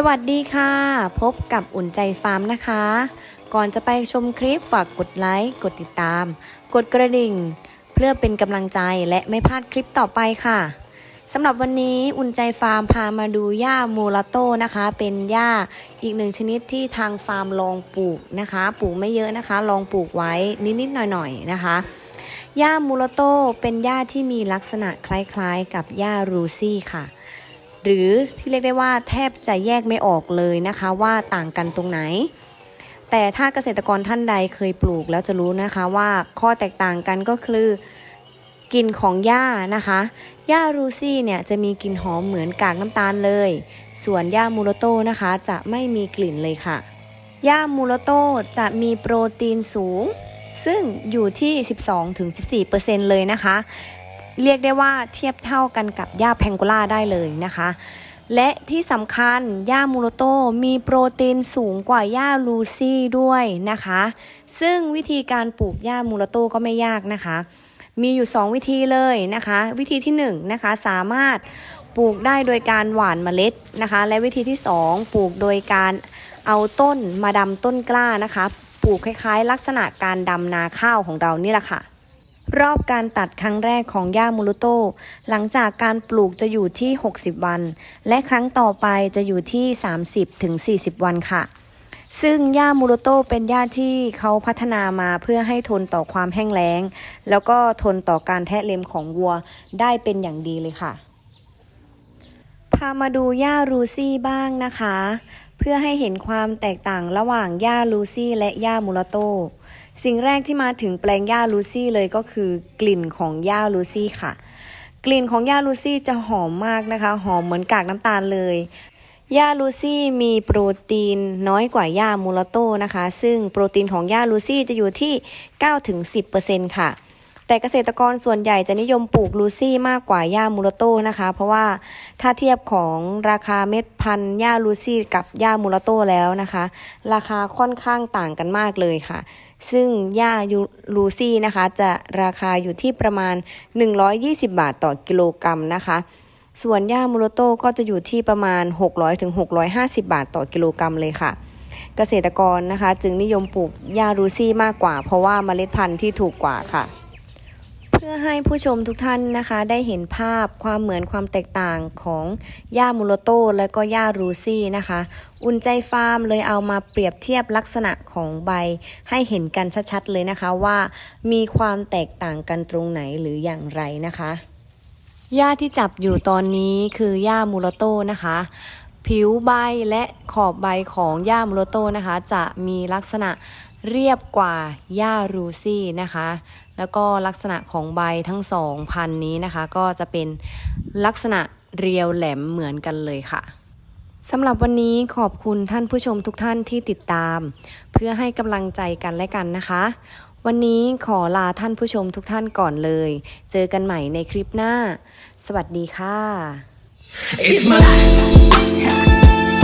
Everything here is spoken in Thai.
สวัสดีค่ะ พบกับอุ่นใจฟาร์มนะคะ ก่อนจะไปชมคลิปฝากกดไลค์กดติดตาม กดกระดิ่ง เพื่อเป็นกำลังใจและไม่พลาดคลิปต่อไปค่ะสำหรับวันนี้อุ่นใจฟาร์มพามาดูหญ้ามูลาโต้นะคะ เป็นหญ้าอีกหนึ่งชนิดที่ทางฟาร์มลองปลูกนะคะ ปลูกไม่เยอะนะคะ ลองปลูกไว้นิดๆหน่อยๆนะคะหญ้ามูลาโต้เป็นหญ้าที่มีลักษณะคล้ายๆ กับหญ้ารูซี่ค่ะ หรือที่เรียกได้ว่าแทบจะแยกไม่ออกเลยนะคะว่าต่างกันตรงไหน แต่ถ้าเกษตรกรท่านใดเคยปลูกแล้วจะรู้นะคะว่าข้อแตกต่างกันก็คือกลิ่นของหญ้านะคะหญ้ารูซี่เนี่ยจะมีกลิ่นหอมเหมือนกากน้ำตาลเลย ส่วนหญ้ามูโรโต้นะคะจะไม่มีกลิ่นเลยค่ะหญ้ามูโรโต้จะมีโปรตีนสูง ซึ่งอยู่ที่ 12-14%เลยนะคะ เรียกได้ว่าเทียบเท่ากันกับหญ้าแพงโกล่าได้เลยนะคะ และที่สำคัญหญ้ามูโรโตมีโปรตีนสูงกว่าหญ้าลูซี่ด้วยนะคะ ซึ่งวิธีการปลูกหญ้ามูโรโตก็ไม่ยากนะคะ มีอยู่ 2 วิธีเลยนะคะ วิธีที่1นงนะคะสามารถปลูกได้โดยการหว่านเมล็ดนะคะ และวิธีที่ 2 ปลูกโดยการเอาต้นมาดำต้นกล้านะคะ ปลูกคล้ายๆ ลักษณะการดำนาข้าวของเรานี่แหละค่ะ รอบการตัดครั้งแรกของหญ้ามูรุโต หลังจากการปลูกจะอยู่ที่ 60 วัน และครั้งต่อไปจะอยู่ที่ 30ถึง40 วันค่ะ ซึ่งหญ้ามูรุโตเป็นหญ้าที่เขาพัฒนามาเพื่อให้ทนต่อความแห้งแล้ง แล้วก็ทนต่อการแทะเล็มของวัวได้เป็นอย่างดีเลยค่ะ พามาดูหญ้ารูซี่บ้างนะคะ เพื่อให้เห็นความแตกต่างระหว่างหญ้าลูซี่และหญ้ามูราโต สิ่งแรกที่มาถึงแปลงหญ้าลูซี่เลยก็คือกลิ่นของหญ้าลูซี่ค่ะ กลิ่นของหญ้าลูซี่จะหอมมากนะคะ หอมเหมือนกากน้ำตาลเลยหญ้าลูซี่มีโปรตีนน้อยกว่าหญ้ามูราโตนะคะ ซึ่งโปรตีนของหญ้าลูซี่จะอยู่ที่ 9-10%ค่ะ แต่เกษตรกรส่วนใหญ่จะนิยมปลูกลูซี่มากกว่าหญ้ามูรโต้นะคะ เพราะว่าถ้าเทียบของราคาเม็ดพันธุ์หญ้าลูซี่กับหญ้ามูรโต้แล้วนะคะ ราคาค่อนข้างต่างกันมากเลยค่ะ ซึ่งหญ้าลูซี่นะคะ จะราคาอยู่ที่ประมาณ 120 บาทต่อกิโลกรัมนะคะส่วนหญ้ามูรโต้ก็จะอยู่ที่ประมาณ 600-650 บาทต่อกิโลกรัมเลยค่ะ เกษตรกรนะคะ จึงนิยมปลูกหญ้ารูซี่มากกว่า เพราะว่าเมล็ดพันธุ์ที่ถูกกว่าค่ะ เพื่อให้ผู้ชมทุกท่านนะคะได้เห็นภาพความเหมือนความแตกต่างของหญ้ามูโรโตและก็หญ้ารูซี่นะคะ อุ่นใจฟาร์มเลยเอามาเปรียบเทียบลักษณะของใบ ให้เห็นกันชัดๆเลยนะคะว่ามีความแตกต่างกันตรงไหนหรืออย่างไรนะคะหญ้าที่จับอยู่ตอนนี้คือหญ้ามูโรโตนะคะ ผิวใบและขอบใบของหญ้ามูโรโตนะคะ จะมีลักษณะเรียบกว่าหญ้ารูซี่นะคะ แล้วก็ลักษณะของใบทั้งสองพันนี้นะคะ ก็จะเป็นลักษณะเรียวแหลมเหมือนกันเลยค่ะสำหรับวันนี้ขอบคุณท่านผู้ชมทุกท่านที่ติดตาม เพื่อให้กำลังใจกันและกันนะคะ วันนี้ขอลาท่านผู้ชมทุกท่านก่อนเลย เจอกันใหม่ในคลิปหน้า สวัสดีค่ะ It's my life.